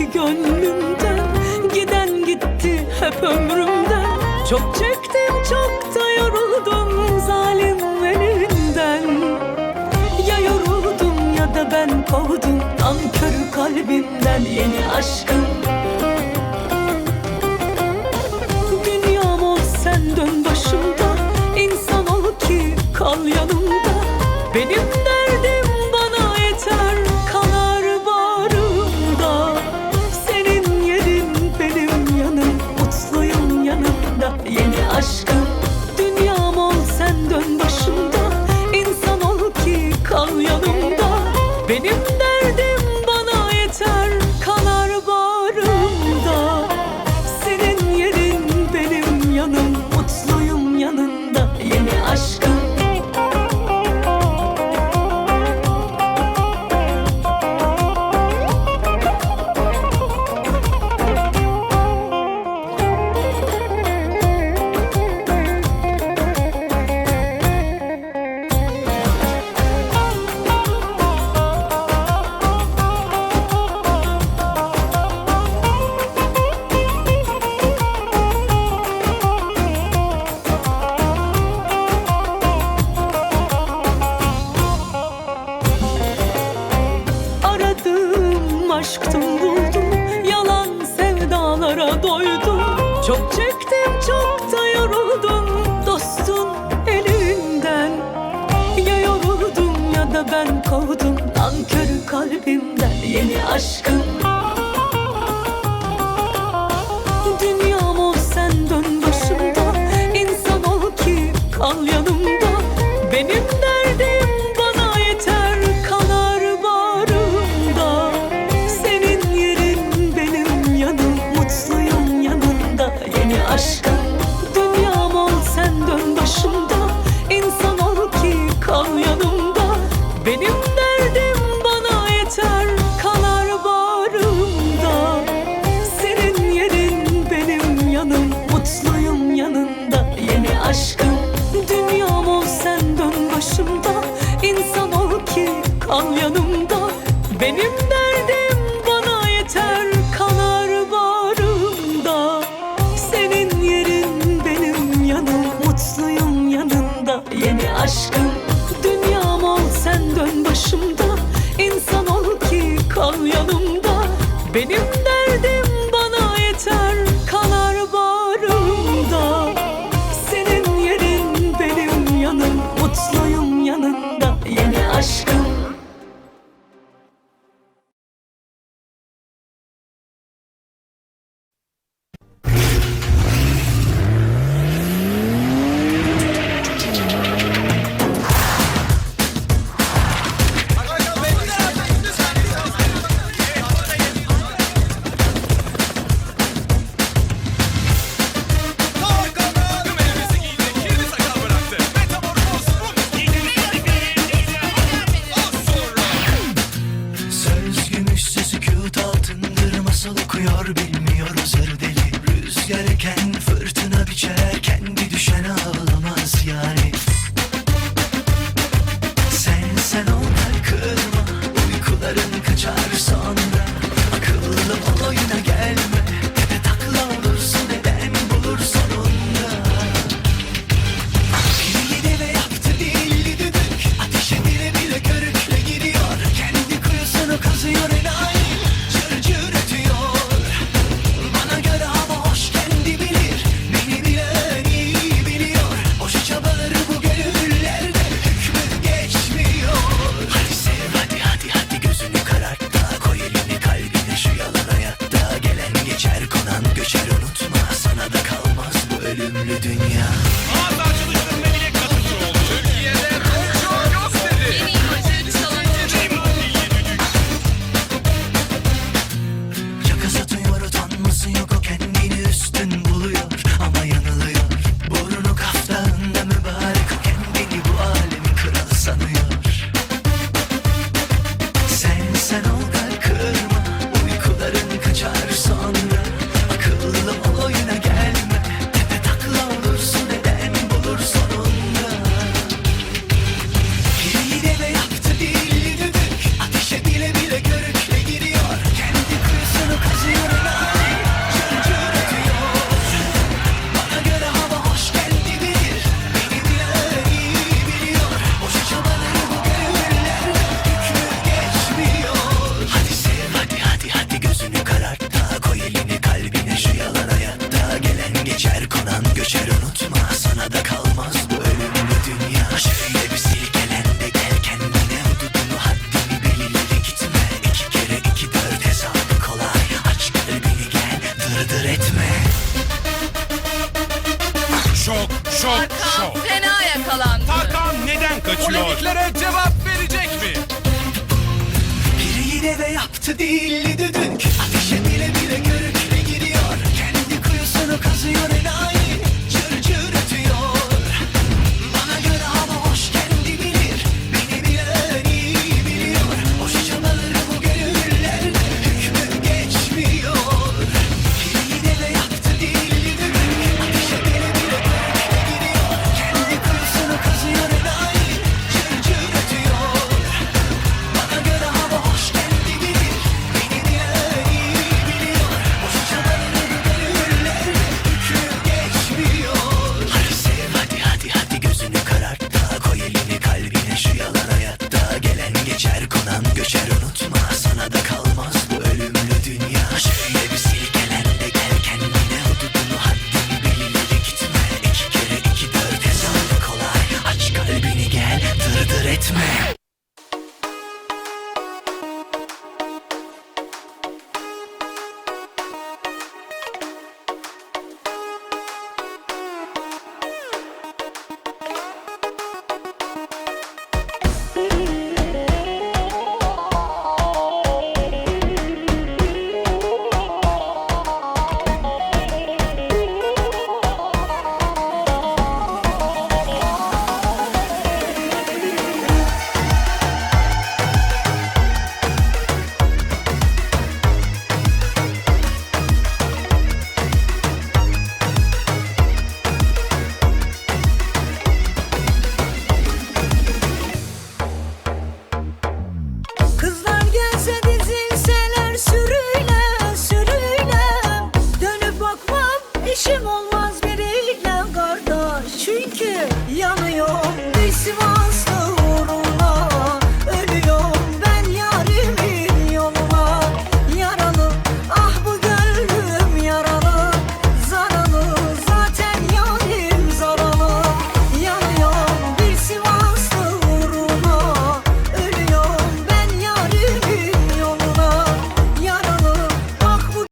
ki gönlümden. Giden gitti hep ömrümden. Çok çektim çok da yoruldum zalim elinden. Ya yoruldum ya da ben kovdum Nankör kalbimden. Yeni aşkım Çok çektim çok da yoruldum Dostun elinden. Ya yoruldum ya da ben kovdum Nankör kalbimden yeni aşkım. Dünyam ol sen dön başımda. İnsan ol ki kal yanımda Benim derdim bana yeter Kanar bağrımda. Senin yerin benim yanım Mutluyum yanında. Yeni aşkım Dünyam ol sen dön başımda. İnsan ol ki kal yanımda. Benim derdim kopuyor bilmiyoruz erdeli Rüzgar eken fırtına biçer Kendi düşen ağlamaz yani. две. gıdır etme. Şok, şok, Tarkan şok. fena yakalandı. Tarkan neden kaçıyor? Polemiklere cevap verecek mi? Biri yine de yaptı değildi düdük.